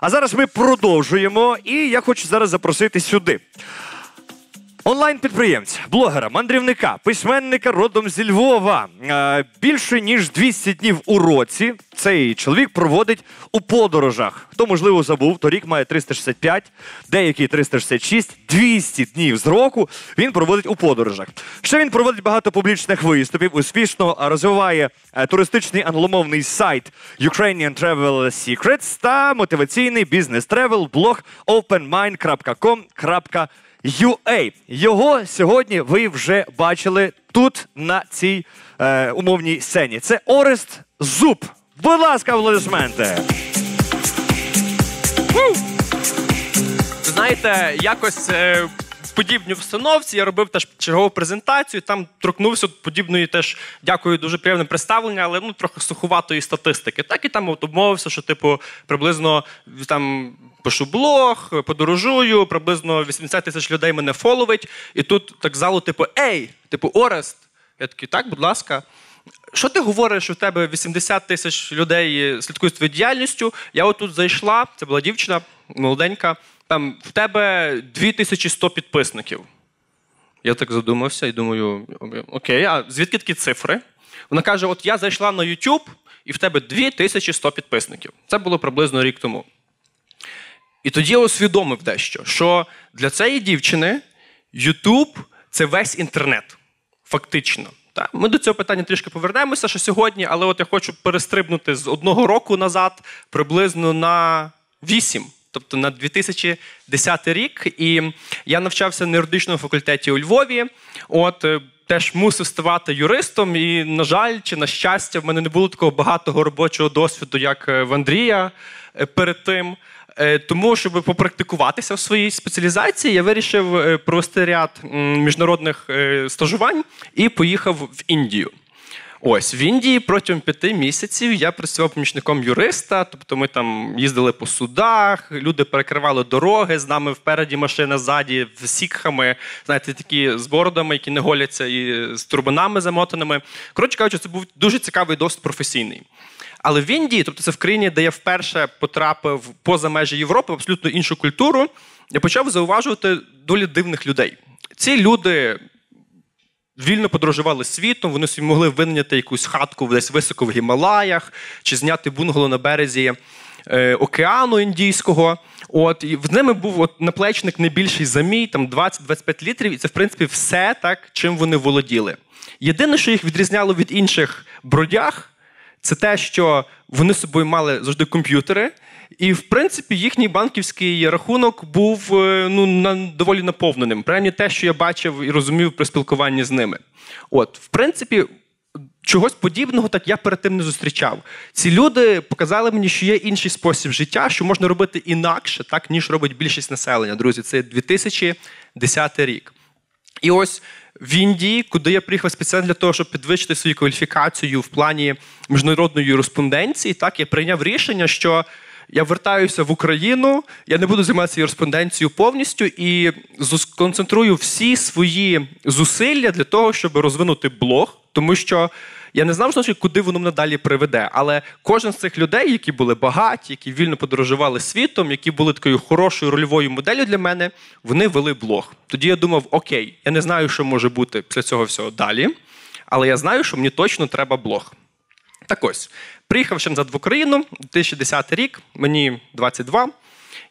А зараз ми продовжуємо, і я хочу зараз запросити сюди. Онлайн-підприємця, блогера, мандрівника, письменника родом зі Львова. Е, Більше ніж 200 днів у році цей чоловік проводить у подорожах. Хто, можливо, забув, торік має 365, деякі 366, 200 днів з року він проводить у подорожах. Ще він проводить багато публічних виступів, успішно розвиває е, туристичний англомовний сайт Ukrainian Travel Secrets та мотиваційний бізнес-тревел блог openmind.com.ua. UA. Його сьогодні ви вже бачили тут на цій е, умовній сцені. Це Орест Зуб. Будь ласка, аплодисменти. Знаєте, якось е, подібній установці я робив теж чергову презентацію. Там торкнувся подібної теж дякую, дуже приємне представлення, але ну трохи суховатої статистики. Так і там от обмовився, що типу приблизно там пишу блог, подорожую, приблизно 80 тисяч людей мене фоловить. І тут так залу, типу, ей, типу, Орест. Я такий, так, будь ласка. Що ти говориш, що в тебе 80 тисяч людей слідкують з твоєю діяльністю? Я отут зайшла, це була дівчина молоденька, там в тебе 2100 підписників. Я так задумався і думаю, окей, а звідки такі цифри? Вона каже: От я зайшла на YouTube, і в тебе 2100 підписників. Це було приблизно рік тому. І тоді я усвідомив дещо, що для цієї дівчини YouTube це весь інтернет. Фактично. Так? Ми до цього питання трішки повернемося що сьогодні, але от я хочу перестрибнути з одного року назад приблизно на 8. Тобто на 2010 рік, і я навчався на юридичному факультеті у Львові. От е, теж мусив ставати юристом, і, на жаль, чи на щастя, в мене не було такого багатого робочого досвіду, як е, в Андрія е, перед тим. Тому, щоб попрактикуватися в своїй спеціалізації, я вирішив провести ряд міжнародних стажувань і поїхав в Індію. Ось в Індії протягом п'яти місяців я працював помічником юриста, тобто ми там їздили по судах, люди перекривали дороги, з нами впереді машина ззаді, з сікхами, знаєте, такі з бородами, які не голяться, і з турбинами замотаними. Коротше кажучи, це був дуже цікавий досвід професійний. Але в Індії, тобто це в країні, де я вперше потрапив поза межі Європи, в абсолютно іншу культуру, я почав зауважувати долі дивних людей. Ці люди вільно подорожували світом, вони собі могли винайняти якусь хатку десь високо в Гімалаях, чи зняти бунгало на березі е, океану Індійського. От, і В ними був от, наплечник не більший за там 20-25 літрів, і це, в принципі, все так, чим вони володіли. Єдине, що їх відрізняло від інших бродяг, це те, що вони собою мали завжди комп'ютери. І, в принципі, їхній банківський рахунок був е, ну, на, доволі наповненим. Принаймні те, що я бачив і розумів при спілкуванні з ними. От, в принципі, чогось подібного так я перед тим не зустрічав. Ці люди показали мені, що є інший спосіб життя, що можна робити інакше, так, ніж робить більшість населення. Друзі, це 2010 рік. І ось в Індії, куди я приїхав спеціально для того, щоб підвищити свою кваліфікацію в плані міжнародної юриспонденції, так я прийняв рішення, що я вертаюся в Україну, я не буду займатися юриспонденцією повністю і сконцентрую всі свої зусилля для того, щоб розвинути блог, тому що. Я не знав, що куди воно мене далі приведе. Але кожен з цих людей, які були багаті, які вільно подорожували світом, які були такою хорошою рольовою моделлю для мене, вони вели блог. Тоді я думав: окей, я не знаю, що може бути після цього всього далі, але я знаю, що мені точно треба блог. Так ось, приїхавши назад в Україну, 2010 рік, мені 22,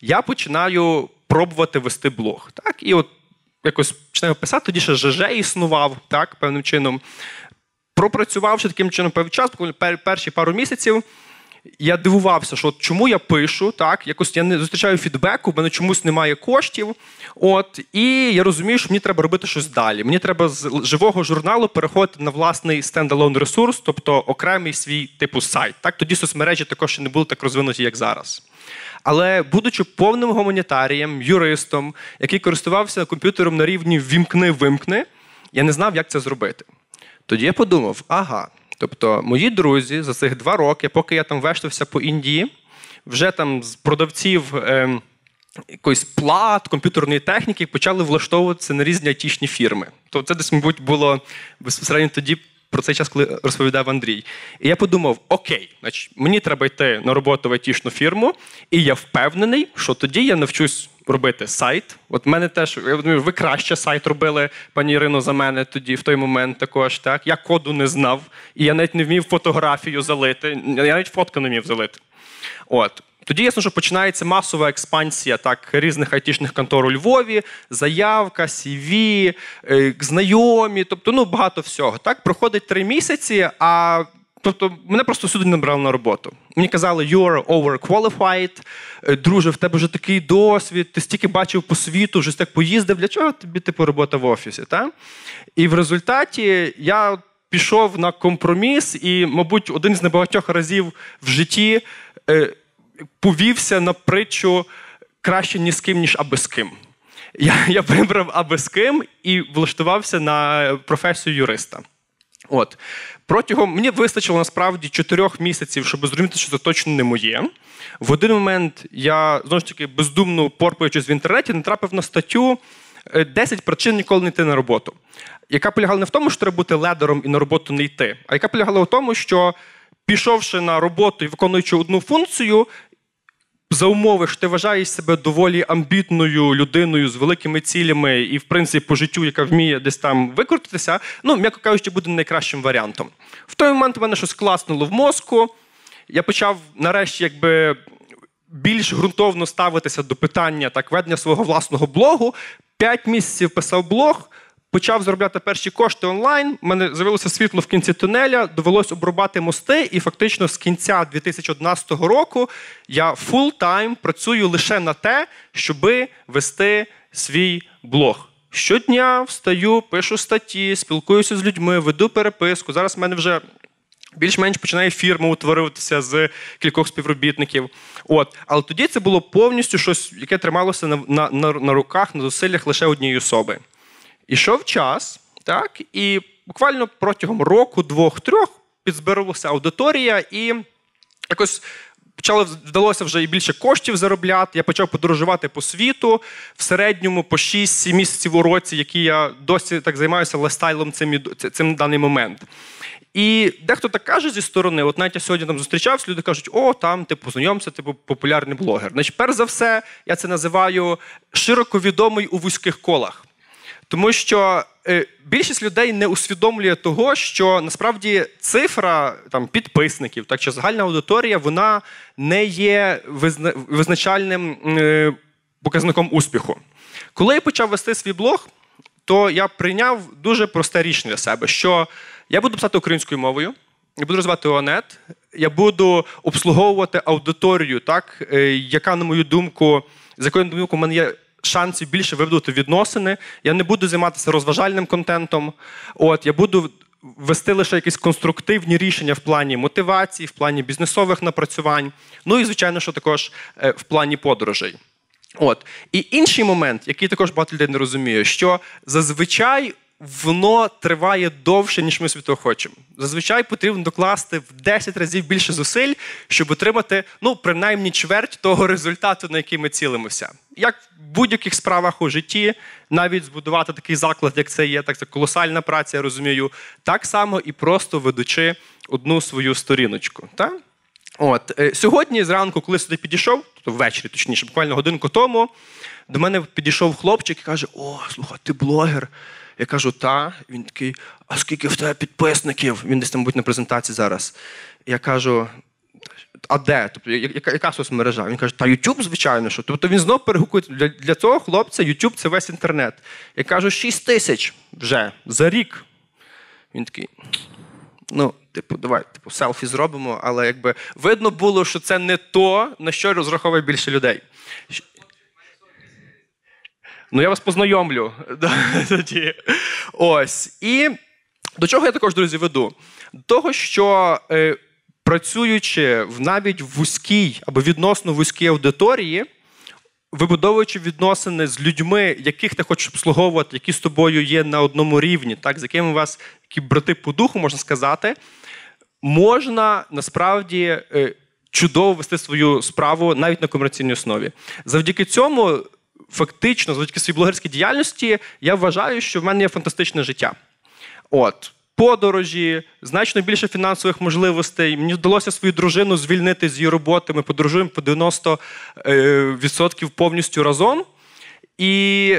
я починаю пробувати вести блог. Так? І от якось починаю писати, тоді ще ЖЖ існував, так, певним чином. Пропрацювавши таким чином певний час, перші пару місяців, я дивувався, що от чому я пишу, так, якось я не зустрічаю фідбеку, в мене чомусь немає коштів. От, І я розумію, що мені треба робити щось далі. Мені треба з живого журналу переходити на власний стендалон ресурс, тобто окремий свій типу сайт. Так, Тоді соцмережі також ще не були так розвинуті, як зараз. Але, будучи повним гуманітарієм, юристом, який користувався комп'ютером на рівні вімкни-вимкни, я не знав, як це зробити. Тоді я подумав: ага. Тобто, мої друзі за цих два роки, поки я там вештався по Індії, вже там з продавців е, якоїсь плат, комп'ютерної техніки почали влаштовуватися на різні айтішні фірми. Тобто це десь, мабуть, було безпосередньо тоді про цей час, коли розповідав Андрій. І я подумав: окей, значить, мені треба йти на роботу в айтішну фірму, і я впевнений, що тоді я навчусь робити сайт. От мене теж я думаю, ви краще сайт робили, пані Ірино, за мене тоді в той момент також. Так я коду не знав, і я навіть не вмів фотографію залити. Я навіть фотку не вмів залити. От. Тоді ясно, що починається масова експансія так, різних айтішних контор у Львові, заявка, CV, е, знайомі, тобто ну, багато всього. Так, Проходить три місяці, а тобто мене просто сюди не брали на роботу. Мені казали, you're overqualified, е, друже, в тебе вже такий досвід, ти стільки бачив по світу, вже так поїздив. Для чого тобі типу робота в офісі? Так? І в результаті я пішов на компроміс, і, мабуть, один з небагатьох разів в житті. Повівся на притчу краще ні з ким, ніж аби з ким. Я я вибрав аби з ким і влаштувався на професію юриста. От. Протягом мені вистачило насправді чотирьох місяців, щоб зрозуміти, що це точно не моє. В один момент я знову ж таки бездумно порпаючись в інтернеті, натрапив на статтю «10 е, причин ніколи не йти на роботу, яка полягала не в тому, що треба бути ледером і на роботу не йти, а яка полягала в тому, що пішовши на роботу і виконуючи одну функцію, за умови, що ти вважаєш себе доволі амбітною людиною з великими цілями і, в принципі, по життю, яка вміє десь там викрутитися, ну, м'яко кажучи, буде найкращим варіантом. В той момент в мене щось класнуло в мозку. Я почав нарешті, якби. Більш ґрунтовно ставитися до питання так ведення свого власного блогу. П'ять місяців писав блог, почав заробляти перші кошти онлайн. У мене з'явилося світло в кінці тунеля, довелось обрубати мости, і фактично з кінця 2011 року я фул-тайм працюю лише на те, щоби вести свій блог. Щодня встаю, пишу статті, спілкуюся з людьми, веду переписку. Зараз в мене вже. Більш-менш починає фірма утворюватися з кількох співробітників. От. Але тоді це було повністю щось, яке трималося на на, на, на руках, на зусиллях лише однієї особи. Ішов час, так, і буквально протягом року, двох-трьох підзбиралася аудиторія, і якось почало вдалося вже і більше коштів заробляти. Я почав подорожувати по світу в середньому по 6-7 місяців у році, які я досі так займаюся лайфстайлом цим, цим на даний момент. І дехто так каже зі сторони, от навіть я сьогодні там зустрічався, люди кажуть, о, там, типу, знайомся, типу, популярний блогер. Значить, перш за все, я це називаю широко відомий у вузьких колах. Тому що е, більшість людей не усвідомлює того, що насправді цифра там, підписників, так чи загальна аудиторія, вона не є визначальним е, показником успіху. Коли я почав вести свій блог, то я прийняв дуже просте рішення для себе, що я буду писати українською мовою, я буду розвивати ОНЕТ, я буду обслуговувати аудиторію, так, е, яка, на мою думку, з якою думку, в мене є шансів більше вибудувати відносини. Я не буду займатися розважальним контентом. От я буду вести лише якісь конструктивні рішення в плані мотивації, в плані бізнесових напрацювань. Ну і звичайно, що також е, в плані подорожей. От і інший момент, який також багато людей не розуміє, що зазвичай воно триває довше, ніж ми світо хочемо. Зазвичай потрібно докласти в 10 разів більше зусиль, щоб отримати ну, принаймні чверть того результату, на який ми цілимося. Як в будь-яких справах у житті, навіть збудувати такий заклад, як це є, так це колосальна праця, я розумію. Так само і просто ведучи одну свою сторіночку. Так? От, е, Сьогодні, зранку, коли сюди підійшов, тобто ввечері, точніше, буквально годинку тому, до мене підійшов хлопчик і каже: О, слухай, ти блогер. Я кажу, та. Він такий, а скільки в тебе підписників? Він десь там будь на презентації зараз. Я кажу, а де? Тобто, яка, яка соцмережа? Він каже, та YouTube, звичайно, що. Тобто він знов перегукує. Для для цього хлопця YouTube це весь інтернет. Я кажу, 6 тисяч вже за рік. Він такий. Ну, типу, давай, типу, селфі зробимо, але якби видно було, що це не то, на що розраховує більше людей. Ну, я вас познайомлю. Ось. І до чого я також, друзі, веду? До того, що е, працюючи навіть вузькій або відносно вузькій аудиторії, вибудовуючи відносини з людьми, яких ти хочеш обслуговувати, які з тобою є на одному рівні, так, з якими у вас які брати по духу, можна сказати, можна насправді. Е, чудово вести свою справу навіть на комерційній основі. Завдяки цьому фактично, завдяки своїй блогерській діяльності, я вважаю, що в мене є фантастичне життя. От. подорожі, значно більше фінансових можливостей. Мені вдалося свою дружину звільнити з її роботи. Ми подорожуємо по 90% повністю разом. І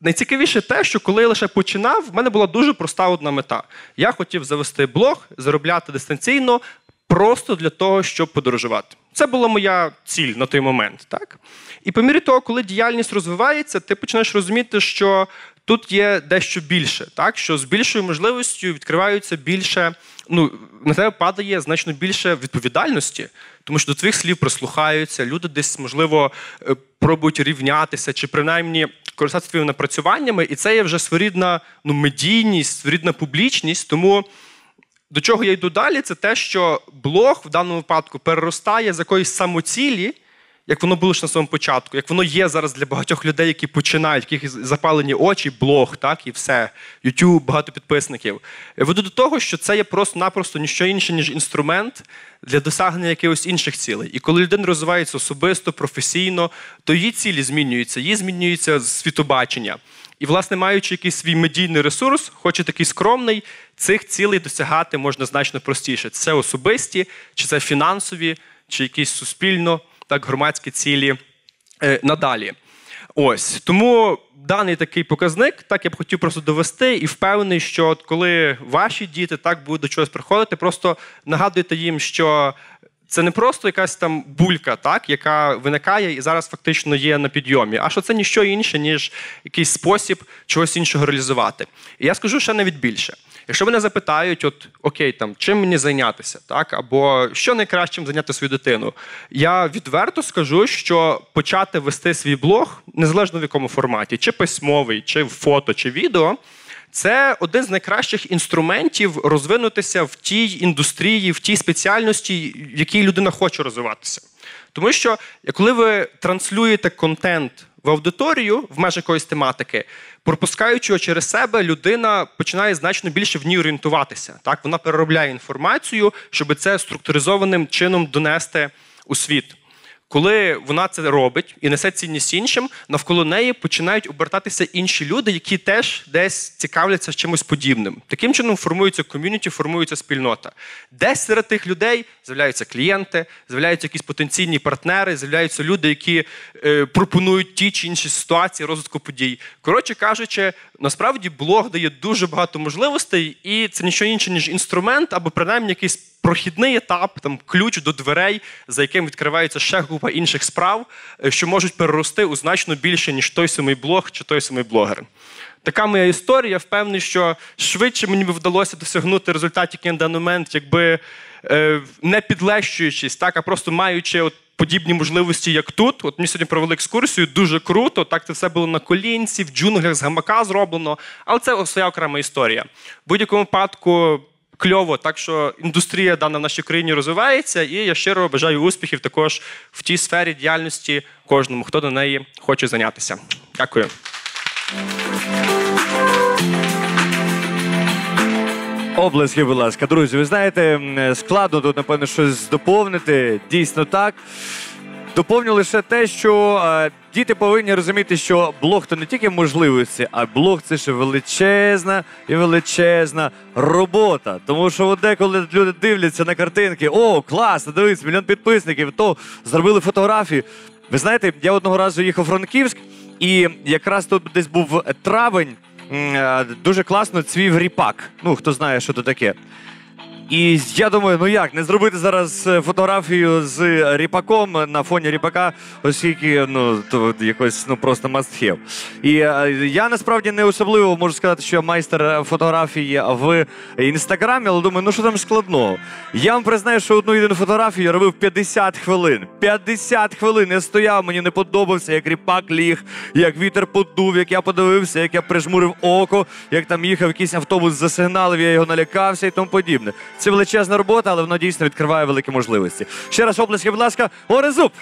найцікавіше те, що коли я лише починав, в мене була дуже проста одна мета. Я хотів завести блог, заробляти дистанційно просто для того, щоб подорожувати. Це була моя ціль на той момент. Так? І по мірі того, коли діяльність розвивається, ти починаєш розуміти, що тут є дещо більше, так? що з більшою можливістю відкриваються більше, ну, на тебе падає значно більше відповідальності, тому що до твоїх слів прислухаються, люди десь, можливо, е, пробують рівнятися чи принаймні користатися твоїми напрацюваннями, і це є вже своєрідна ну, медійність, своєрідна публічність. Тому до чого я йду далі, це те, що блог в даному випадку переростає з якоїсь самоцілі, як воно було ж на самому початку, як воно є зараз для багатьох людей, які починають, яких запалені очі, блог, так, і все, YouTube, багато підписників. Я веду до того, що це є просто-напросто ніщо інше, ніж інструмент для досягнення якихось інших цілей. І коли людина розвивається особисто, професійно, то її цілі змінюються, її змінюється світобачення. І, власне, маючи якийсь свій медійний ресурс, хоч і такий скромний, цих цілей досягати можна значно простіше. Це особисті, чи це фінансові, чи якісь суспільно, так, громадські цілі е, надалі. Ось тому даний такий показник, так я б хотів просто довести, і впевнений, що от коли ваші діти так будуть до чогось приходити, просто нагадуйте їм, що це не просто якась там булька, так, яка виникає і зараз фактично є на підйомі, а що це ніщо інше, ніж якийсь спосіб чогось іншого реалізувати. І я скажу ще навіть більше. Якщо мене запитають, от окей, там чим мені зайнятися, так або що найкращим зайняти свою дитину, я відверто скажу, що почати вести свій блог, незалежно в якому форматі, чи письмовий, чи фото, чи відео. Це один з найкращих інструментів розвинутися в тій індустрії, в тій спеціальності, в якій людина хоче розвиватися. Тому що, коли ви транслюєте контент в аудиторію в межах якоїсь тематики, пропускаючи його через себе, людина починає значно більше в ній орієнтуватися. Так, Вона переробляє інформацію, щоб це структуризованим чином донести у світ. Коли вона це робить і несе цінність іншим, навколо неї починають обертатися інші люди, які теж десь цікавляться чимось подібним. Таким чином формується ком'юніті, формується спільнота. Десь серед тих людей з'являються клієнти, з'являються якісь потенційні партнери, з'являються люди, які е, пропонують ті чи інші ситуації розвитку подій. Коротше кажучи, насправді блог дає дуже багато можливостей, і це нічого інше, ніж інструмент, або принаймні якийсь прохідний етап, там ключ до дверей, за яким відкривається ще група інших справ, е, що можуть перерости у значно більше, ніж той самий блог чи той самий блогер. Така моя історія. Я Впевнений, що швидше мені би вдалося досягнути результатів на даний момент, якби е, не підлещуючись, так, а просто маючи от подібні можливості, як тут. От ми сьогодні провели екскурсію, дуже круто. Так це все було на колінці, в джунглях з гамака зроблено. Але це своя окрема історія. В будь-якому випадку кльово, так що індустрія дана в нашій країні розвивається, і я щиро бажаю успіхів також в тій сфері діяльності кожному, хто до неї хоче зайнятися. Дякую. Облески, будь ласка, друзі, ви знаєте, складно тут, напевно, щось доповнити. Дійсно так. Доповню лише те, що е, діти повинні розуміти, що блог то не тільки можливості, а блог це ще величезна і величезна робота. Тому що от деколи люди дивляться на картинки, о, класно, дивись, мільйон підписників, то зробили фотографії. Ви знаєте, я одного разу їхав у Франківськ, і якраз тут десь був травень. Е, дуже класно цвів ріпак. Ну, хто знає, що це таке. І я думаю, ну як не зробити зараз е, фотографію з ріпаком на фоні ріпака, оскільки ну то якось ну просто must have. І е, я насправді не особливо можу сказати, що я майстер фотографії в інстаграмі, але думаю, ну що там складного. Я вам признаю, що одну єдину фотографію я робив 50 хвилин. 50 хвилин я стояв, мені не подобався, як ріпак ліг, як вітер подув, як я подивився, як я прижмурив око, як там їхав якийсь автобус засигналив, я його налякався і тому подібне. Це величезна робота, але воно дійсно відкриває великі можливості. Ще раз оплески, будь ласка, Орезуб!